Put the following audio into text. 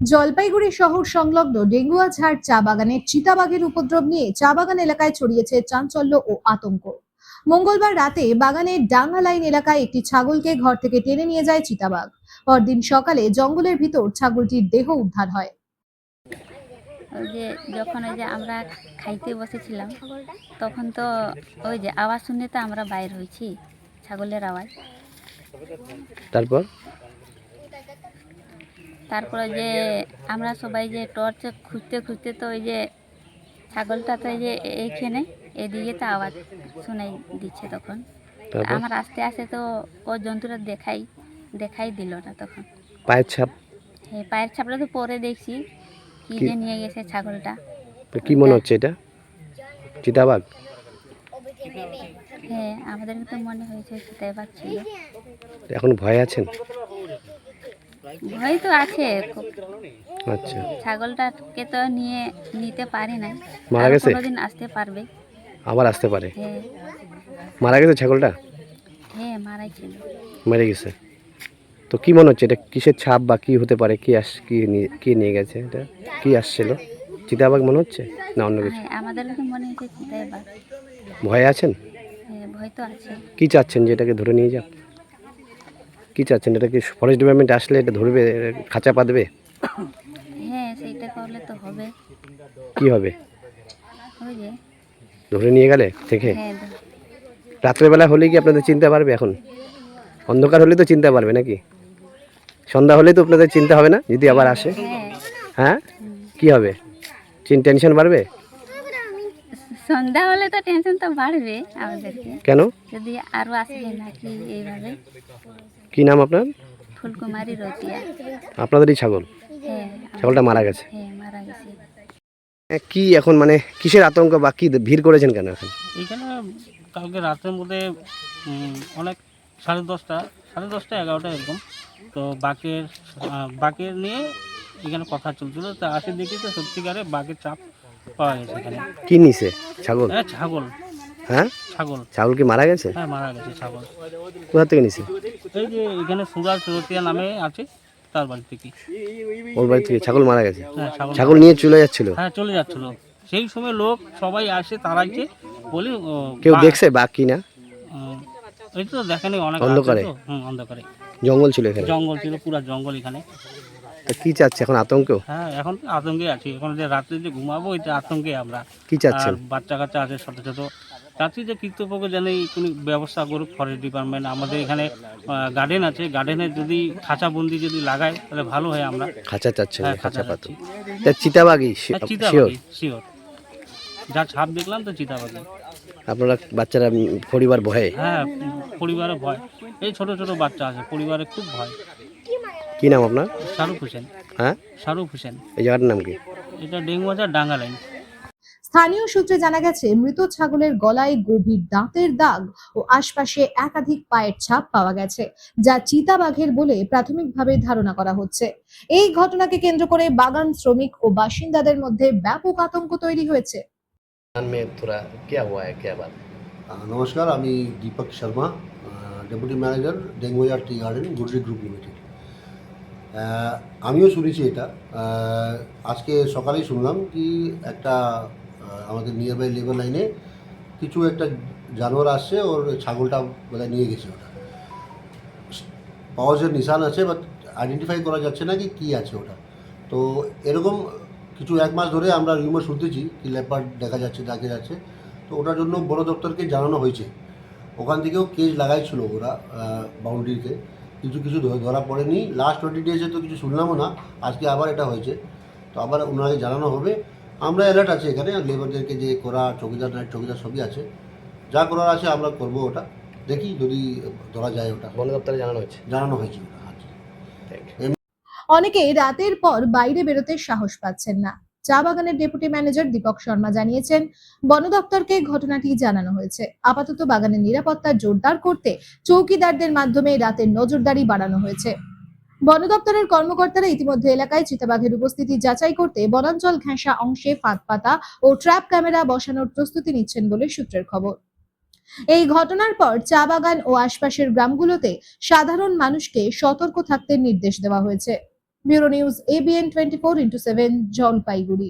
জলপাইগুড়ি শহর সংলগ্ন ডেঙ্গুয়াঝাড় চা বাগানের চিতাবাঘের উপদ্রব নিয়ে চা বাগান এলাকায় ছড়িয়েছে চাঞ্চল্য ও আতঙ্ক। মঙ্গলবার রাতে বাগানের ডাঙ্গা লাইন এলাকায় একটি ছাগলকে ঘর থেকে টেনে নিয়ে যায় চিতাবাঘ। পরদিন সকালে জঙ্গলের ভিতর ছাগলটির দেহ উদ্ধার হয়। ওই যে যখন ওই যে আমরা খাইতে বসেছিলাম তখন তো ওই যে আওয়াজ শুনে তো আমরা বাইর হয়েছি ছাগলের আওয়াজ। তারপর? তারপরে যে আমরা সবাই যে টর্চ খুঁজতে খুঁজতে তো ওই যে ছাগলটা তো যে এইখানে এদিকে তো আওয়াজ শোনাই দিচ্ছে তখন। আমার আস্তে আস্তে তো ও জন্তুটা দেখাই দেখাই দিল না তখন। পায়ের ছাপ? হ্যাঁ পায়ের ছাপটা তো পরে দেখছি কি? যে নিয়ে গেছে ছাগলটা। কি মনে হচ্ছে এটা? চিতাবাঘ? হ্যাঁ আমাদের তো মনে হয়েছে সেটাই ছিল। এখন ভয় আছেন? ভয় তো আছে। আচ্ছা। ছাগলটাকে তো নিয়ে নিতে পারি না। মারা গেছে? কোনোদিন আসতে পারবে। আবার আসতে পারে? হ্যাঁ। মারা গেছে ছাগলটা? হ্যাঁ মারাই ছিল মেরে গেছে। তো কি মনে হচ্ছে এটা কিসের ছাপ বা কি হতে পারে? কি আস কি নিয়ে- কি নিয়ে গেছে এটা? কি আসছিল? চিতাবাঘ মনে হচ্ছে না অন্য কিছু? হ্যাঁ আমাদের মনে হয়েছে চিতাই বাঘ ভয়ে আছেন? হ্যাঁ ভয় তো আছে। কি চাচ্ছেন যে এটাকে ধরে নিয়ে যান কি চাচ্ছেন? এটা কি ফরেস্ট ডিপার্টমেন্ট আসলে এটা ধরবে খাঁচা পাতবে? হ্যাঁ সেইটা করলে তো হবে। কি হবে? ওই যে। ধরে নিয়ে গেলে থেকে? হ্যাঁ রাত্রেবেলা হলে কি আপনাদের চিনতে পারবে এখন? অন্ধকার হলে তো চিনতে পারবে নাকি? সন্ধ্যা হলে তো আপনাদের চিন্তা হবে না যদি আবার আসে। হ্যাঁ। হ্যাঁ? কি হবে? চিন টেনশন বাড়বে? সন্ধ্যা হলে তো টেনশন তো বাড়বে আমাদেরকে। কেন? যদি আরও আসবে নাকি এইভাবে। কি নাম আপনার? ফুলকুমারী রতিয়া। আপনাদেরই ছাগল? হ্যাঁ ছাগলটা মারা গেছে। হ্যাঁ মারা গেছে। এ, কি এখন মানে কিসের আতঙ্ক বা কি ভিড় করেছেন কেন এখন? এইখানে কালকে রাতের মধ্যে অনেক সাড়ে দশটা সাড়ে দশটা এগারোটা এরকম। তো বাকের বাকের নিয়ে এখানে কথা চলছিল। তা আসে দেখি তো সত্যিকারে বাঘের চাপ পাওয়া গেছে এখানে। কি নিছে? ছাগল? হ্যাঁ ছাগল। হ্যাঁ? ছাগল। ছাগল কি মারা গেছে? হ্যাঁ মারা গেছে ছাগল। কোথা থেকে নিছে? এই যে এখানে সুরাজ রতিয়া নামে আছে তার বাড়ি থেকে। ওর বাড়ি থেকে ছাগল মারা গেছে? হ্যাঁ ছাগল নিয়ে চলে যাচ্ছিল? হ্যাঁ চলে যাচ্ছিল। সেই সময় লোক সবাই আসে তারাইছে বলি কেউ দেখছে বা কি না? এই তো দেখেনি অনেক অন্ধকারে? হুম অন্ধকারে। জঙ্গল ছিল এখানে। জঙ্গল ছিল পুরা জঙ্গল এখানে। তা কি চাচ্ছে এখন আতঙ্ক? হ্যাঁ এখন আতঙ্কে আছি। এখন যে রাত্রে যে ঘুমাবো এটা আতঙ্কে আমরা। কি চাচ্ছেন? বাচ্চা কাচ্চা আছে ছোট ছোট। চাচ্ছি যে কৃতপক্ষ যেন কোনো ব্যবস্থা করুক ফরেস্ট ডিপার্টমেন্ট আমাদের এখানে গার্ডেন আছে। গার্ডেনে যদি খাঁচাবন্দি যদি লাগায় তাহলে ভালো হয় আমরা। খাঁচা চাচ্ছেন হ্যাঁ খাঁচা খাঁচা পাতো তা হ্যাঁ, শিওর? চিতাবাঘি শিওর। যা ছাপ দেখলাম তো চিতাবাঘি আপনারা বাচ্চারা পরিবার ভয়ে? হ্যাঁ পরিবারে ভয়। এই ছোট ছোট বাচ্চা আছে পরিবারে খুব ভয়। কি নাম আপনার? শাহরুখ হোসেন। হ্যাঁ? শাহরুখ হোসেন। এই জায়গাটার নাম কি? এটা ডেঙ্গুয়াজার ডাঙ্গা লাইন স্থানীয় সূত্রে জানা গেছে মৃত ছাগলের গলায় গভীর দাঁতের দাগ ও আশপাশে একাধিক পায়ের ছাপ পাওয়া গেছে যা চিতাবাঘের বলে প্রাথমিকভাবে ধারণা করা হচ্ছে। এই ঘটনাকে কেন্দ্র করে বাগান শ্রমিক ও বাসিন্দাদের মধ্যে ব্যাপক আতঙ্ক তৈরি হয়েছে। নমস্কার আমি Deepak Sharma deputy manager Denguajhar tea garden Goodricke group limited. আমিও শুনেছি এটা। আজকে সকালেই শুনলাম কি একটা আমাদের নিয়ার বাই লেবার লাইনে কিছু একটা জানোয়ার আসছে, ওর ছাগলটা বোধহয় নিয়ে গেছে ওটা। পাওয়াজের নিশান আছে বাট আইডেন্টিফাই করা যাচ্ছে না কি কী আছে ওটা। তো এরকম কিছু এক মাস ধরে আমরা রিউমার শুনতেছি কি লেপার্ড দেখা যাচ্ছে দেখা যাচ্ছে। তো ওটার জন্য বন দপ্তরকে জানানো হয়েছে। ওখান থেকেও কেস লাগাইছিল ওরা বাউন্ডারিতে কিছু কিছু ধরা পড়েনি। লাস্ট টোয়েন্টি ডেজে তো কিছু শুনলামও না আজকে আবার এটা হয়েছে। তো আবার ওনাকে জানানো হবে। আমরা অ্যালার্ট আছে এখানে লেবারদেরকে যে করা চৌকিদার নাইট চৌকিদার সবই আছে। যা করার আছে আমরা করব ওটা। দেখি যদি ধরা যায় ওটা। বন দপ্তরে জানানো হয়েছে। জানানো হয়েছে ওটা আচ্ছা। থ্যাংক ইউ অনেকে রাতের পর বাইরে বেরোতে সাহস পাচ্ছেন না। চা বাগানের ডেপুটি ম্যানেজার দীপক শর্মা জানিয়েছেন, বন দপ্তরকে ঘটনাটি জানানো হয়েছে। আপাতত বাগানের নিরাপত্তা জোরদার করতে চৌকিদারদের মাধ্যমে রাতের নজরদারি বাড়ানো হয়েছে। বন দপ্তরের কর্মকর্তারা ইতিমধ্যে এলাকায় চিতাবাঘের উপস্থিতি যাচাই করতে বনাঞ্চল ঘেঁষা অংশে ফাঁদ পাতা ও ট্র্যাপ ক্যামেরা বসানোর প্রস্তুতি নিচ্ছেন বলে সূত্রের খবর। এই ঘটনার পর চা বাগান ও আশপাশের গ্রামগুলোতে সাধারণ মানুষকে সতর্ক থাকতে নির্দেশ দেওয়া হয়েছে। Bureau news ABN twenty four into seven Jalpaiguri